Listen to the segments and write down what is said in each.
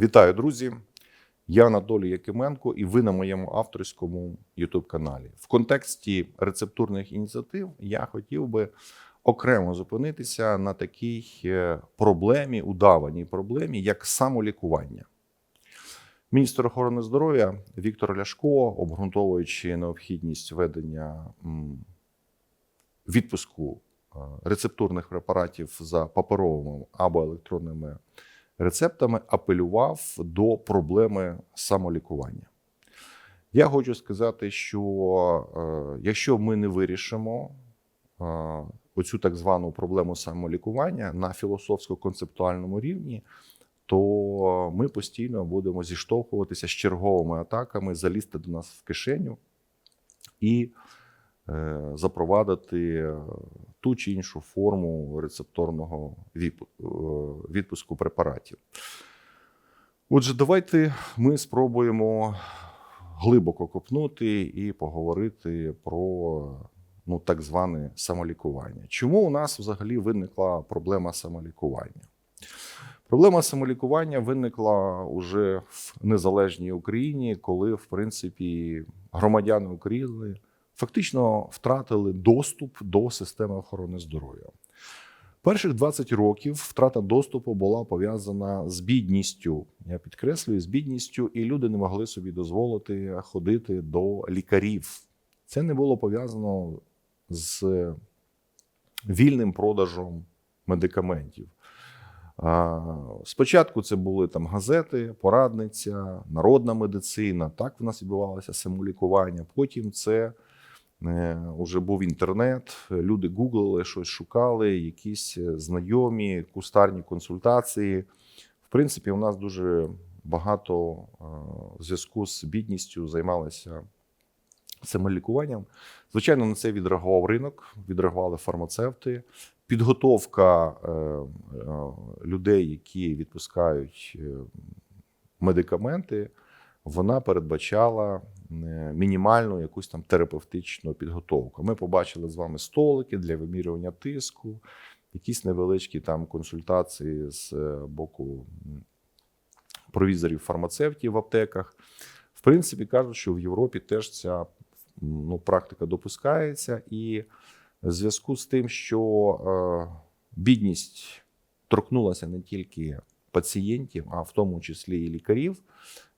Вітаю, друзі! Я Анатолій Якименко, і ви на моєму авторському youtube каналі. В контексті рецептурних ініціатив я хотів би окремо зупинитися на такій е, проблемі, удаваній проблемі, як самолікування. Міністр охорони здоров'я Віктор Ляшко, обґрунтовуючи необхідність ведення відпуску е, рецептурних препаратів за паперовими або електронними рецептами, апелював до проблеми самолікування. Я хочу сказати, що е, якщо ми не вирішимо е, оцю так звану проблему самолікування на філософсько-концептуальному рівні, то ми постійно будемо зіштовхуватися з черговими атаками, залізти до нас в кишеню і е, запровадити е, ту чи іншу форму рецепторного е, відпуску препаратів. Отже, давайте ми спробуємо глибоко копнути і поговорити про ну, так зване самолікування. Чому у нас взагалі виникла проблема самолікування? Проблема самолікування виникла уже в незалежній Україні, коли, в принципі, громадяни України фактично втратили доступ до системи охорони здоров'я. Перших 20 років втрата доступу була пов'язана з бідністю. Я підкреслюю, з бідністю, і люди не могли собі дозволити ходити до лікарів. Це не було пов'язано з вільним продажем медикаментів. Спочатку це були там газети, порадниця, народна медицина. Так в нас відбувалося самолікування. Потім це е, вже був інтернет. Люди гуглили, щось шукали, якісь е, знайомі, кустарні консультації. В принципі, у нас дуже багато е, в зв'язку з бідністю займалися самолікуванням. Звичайно, на це відреагував ринок, відреагували фармацевти. Підготовка е, е, людей, які відпускають е, медикаменти, вона передбачала е, мінімальну якусь там терапевтичну підготовку. Ми побачили з вами столики для вимірювання тиску, якісь невеличкі там консультації з е, боку провізорів фармацевтів в аптеках. В принципі, кажуть, що в Європі теж ця ну, практика допускається, і в зв'язку з тим, що е, бідність торкнулася не тільки пацієнтів, а в тому числі і лікарів,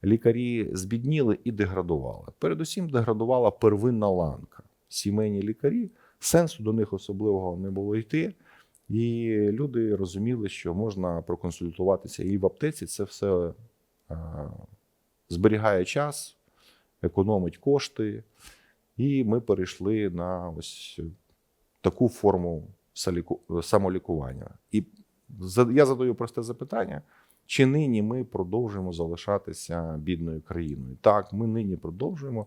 лікарі збідніли і деградували. Передусім, деградувала первинна ланка. Сімейні лікарі, сенсу до них особливого не було йти. І люди розуміли, що можна проконсультуватися і в аптеці. Це все е, зберігає час, економить кошти. І ми перейшли на ось таку форму самолікування. І я задаю просте запитання: чи нині ми продовжуємо залишатися бідною країною? Так, ми нині продовжуємо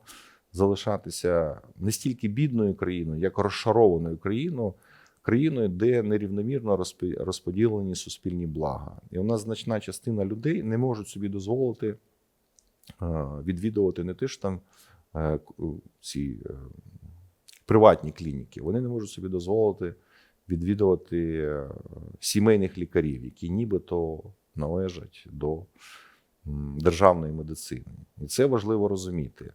залишатися не стільки бідною країною, як розшарованою країною, країною, де нерівномірно розподілені суспільні блага. І у нас значна частина людей не можуть собі дозволити е, відвідувати не те ж там е, ці е, приватні клініки. Вони не можуть собі дозволити відвідувати сімейних лікарів, які нібито належать до державної медицини. І це важливо розуміти.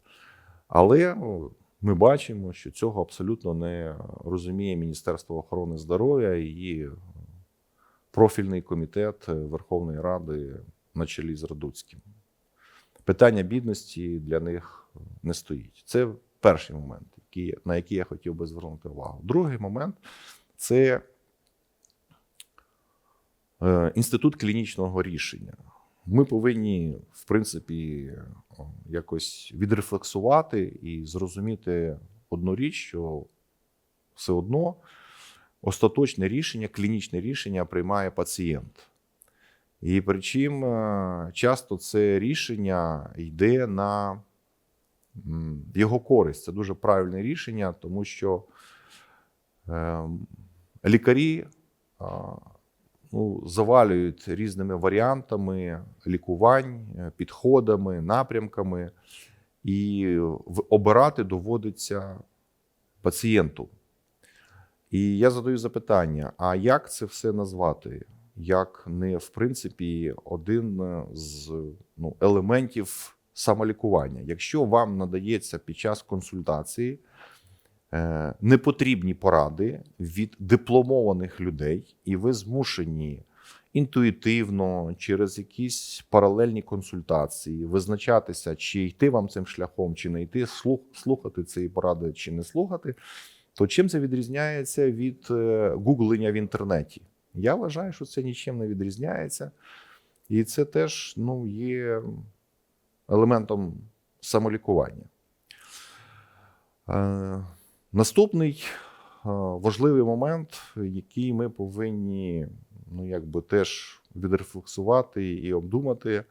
Але ми бачимо, що цього абсолютно не розуміє Міністерство охорони здоров'я і профільний комітет Верховної Ради на чолі з Радуцьким. Питання бідності для них не стоїть. Це перший момент, на який я хотів би звернути увагу. Другий момент це інститут клінічного рішення. Ми повинні, в принципі, якось відрефлексувати і зрозуміти одну річ, що все одно остаточне рішення, клінічне рішення приймає пацієнт. І причому е, часто це рішення йде на його користь. Це дуже правильне рішення, тому що е, лікарі ну, завалюють різними варіантами лікувань, е, підходами, напрямками, і обирати доводиться пацієнту. І я задаю запитання: а як це все назвати? як не в принципі один з ну, елементів самолікування. Якщо вам надається під час консультації е, непотрібні поради від дипломованих людей, і ви змушені інтуїтивно через якісь паралельні консультації визначатися, чи йти вам цим шляхом, чи не йти, слух, слухати цієї поради, чи не слухати, то чим це відрізняється від е, гуглення в інтернеті? Я вважаю, що це нічим не відрізняється, і це теж ну, є елементом самолікування. Наступний е, важливий момент, який ми повинні ну, якби теж відрефлексувати і обдумати.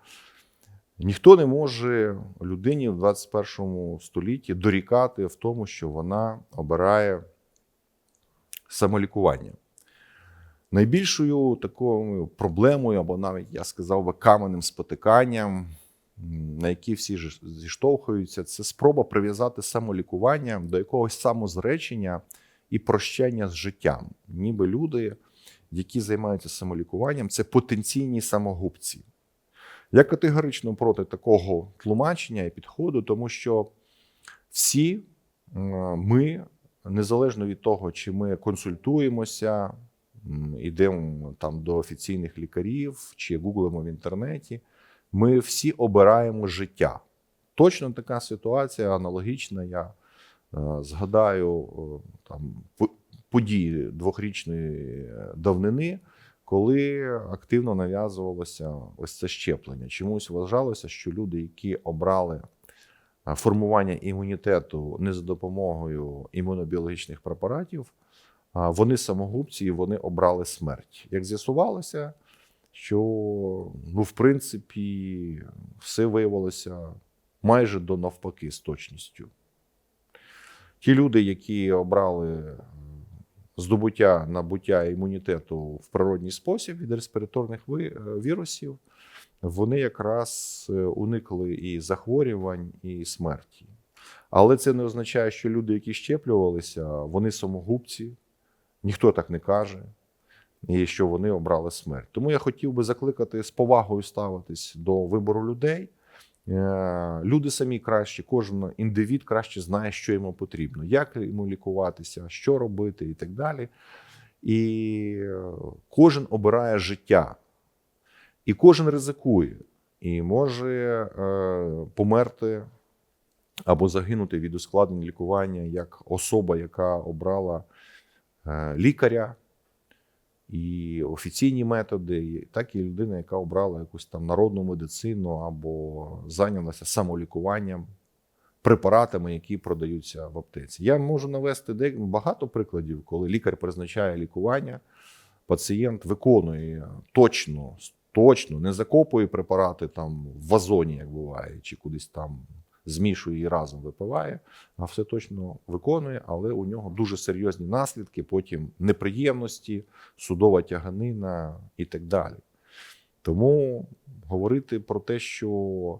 Ніхто не може людині в 21 столітті дорікати в тому, що вона обирає самолікування. Найбільшою такою проблемою, або навіть я сказав би каменним спотиканням, на які всі зіштовхуються, це спроба прив'язати самолікування до якогось самозречення і прощення з життям. Ніби люди, які займаються самолікуванням, це потенційні самогубці. Я категорично проти такого тлумачення і підходу, тому що всі ми, незалежно від того, чи ми консультуємося, йдемо там до офіційних лікарів чи гуглимо в інтернеті, ми всі обираємо життя. Точно така ситуація аналогічна. Я е, згадаю е, там події двохрічної давнини, коли активно нав'язувалося ось це щеплення. Чомусь вважалося, що люди, які обрали формування імунітету не за допомогою імунобіологічних препаратів, вони самогубці і вони обрали смерть. Як з'ясувалося, що ну, в принципі все виявилося майже до навпаки з точністю. Ті люди, які обрали здобуття набуття імунітету в природній спосіб від респіраторних е, вірусів, вони якраз е, уникли і захворювань, і смерті. Але це не означає, що люди, які щеплювалися, вони самогубці, ніхто так не каже, і що вони обрали смерть. Тому я хотів би закликати з повагою ставитись до вибору людей. Е, люди самі краще, кожен індивід краще знає, що йому потрібно, як йому лікуватися, що робити і так далі. І е, кожен обирає життя, і кожен ризикує, і може е, померти або загинути від ускладнень лікування як особа, яка обрала лікаря і офіційні методи, так і людина, яка обрала якусь там народну медицину або зайнялася самолікуванням, препаратами, які продаються в аптеці. Я можу навести багато прикладів, коли лікар призначає лікування, пацієнт виконує точно, точно, не закопує препарати там в вазоні, як буває, чи кудись там змішує і разом випиває, а все точно виконує, але у нього дуже серйозні наслідки, потім неприємності, судова тяганина і так далі. Тому говорити про те, що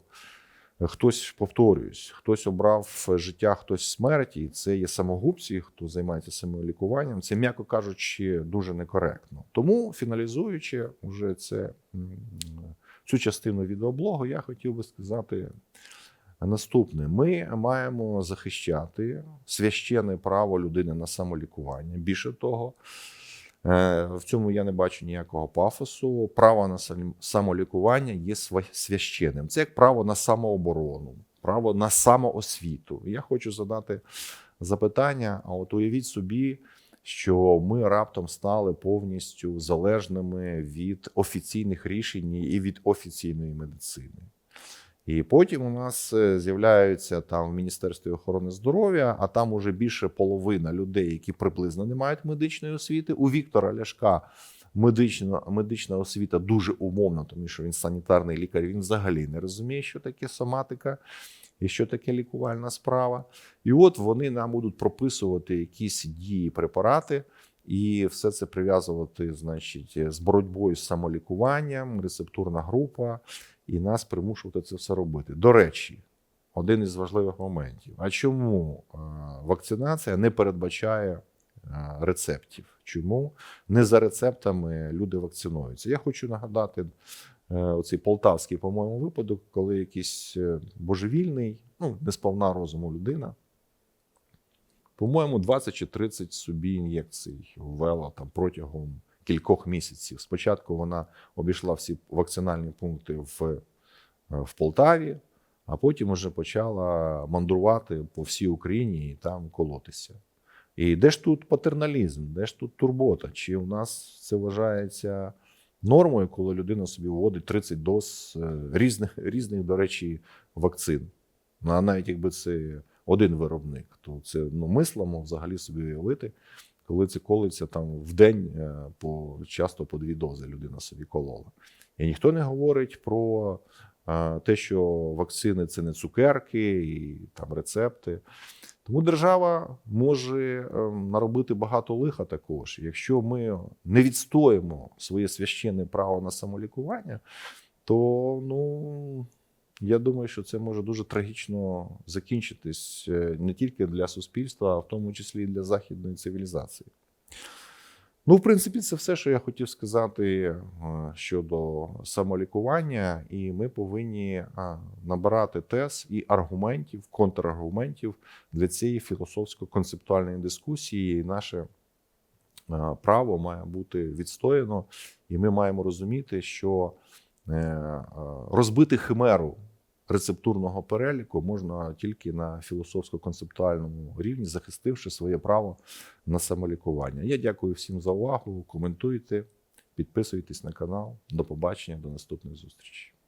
хтось повторююсь, хтось обрав життя, хтось смерті, і це є самогубці, хто займається самолікуванням, це, м'яко кажучи, дуже некоректно. Тому, фіналізуючи вже це цю частину відеоблогу, я хотів би сказати. Наступне, ми маємо захищати священне право людини на самолікування. Більше того, е, в цьому я не бачу ніякого пафосу. Право на самолікування є священним. Це як право на самооборону, право на самоосвіту. Я хочу задати запитання: а от уявіть собі, що ми раптом стали повністю залежними від офіційних рішень і від офіційної медицини. І потім у нас е, з'являються там в Міністерстві охорони здоров'я, а там уже більше половина людей, які приблизно не мають медичної освіти. У Віктора Ляшка медична медична освіта дуже умовна, тому що він санітарний лікар. Він взагалі не розуміє, що таке соматика і що таке лікувальна справа. І от вони нам будуть прописувати якісь дії препарати. І все це прив'язувати, значить, з боротьбою з самолікуванням, рецептурна група і нас примушувати це все робити. До речі, один із важливих моментів. А чому е, вакцинація не передбачає е, рецептів. Чому не за рецептами люди вакцинуються? Я хочу нагадати е, оцей полтавський, по-моєму, випадок, коли якийсь божевільний, ну не сповна розуму людина. По-моєму, 20 чи 30 собі ін'єкцій ввела там протягом кількох місяців. Спочатку вона обійшла всі вакцинальні пункти в, е, в Полтаві, а потім вже почала мандрувати по всій Україні і там колотися. І де ж тут патерналізм, де ж тут турбота? Чи у нас це вважається нормою, коли людина собі вводить 30 доз е, різних, різних до речі, вакцин? Ну, а навіть якби це один виробник, то це ну, мислимо взагалі собі уявити, коли це колиться там в день е, по часто по дві дози людина собі колола. І ніхто не говорить про е, те, що вакцини це не цукерки і там рецепти. Тому держава може е, наробити багато лиха також. Якщо ми не відстоїмо своє священне право на самолікування, то ну. Я думаю, що це може дуже трагічно закінчитись е, не тільки для суспільства, а в тому числі і для західної цивілізації. Ну, в принципі, це все, що я хотів сказати е, щодо самолікування, і ми повинні е, набирати тез і аргументів, контраргументів для цієї філософсько-концептуальної дискусії. І наше право має бути відстояно, і ми маємо розуміти, що розбити химеру рецептурного переліку можна тільки на філософсько-концептуальному рівні, захистивши своє право на самолікування. Я дякую всім за увагу. Коментуйте, підписуйтесь на канал. До побачення, до наступних зустрічей.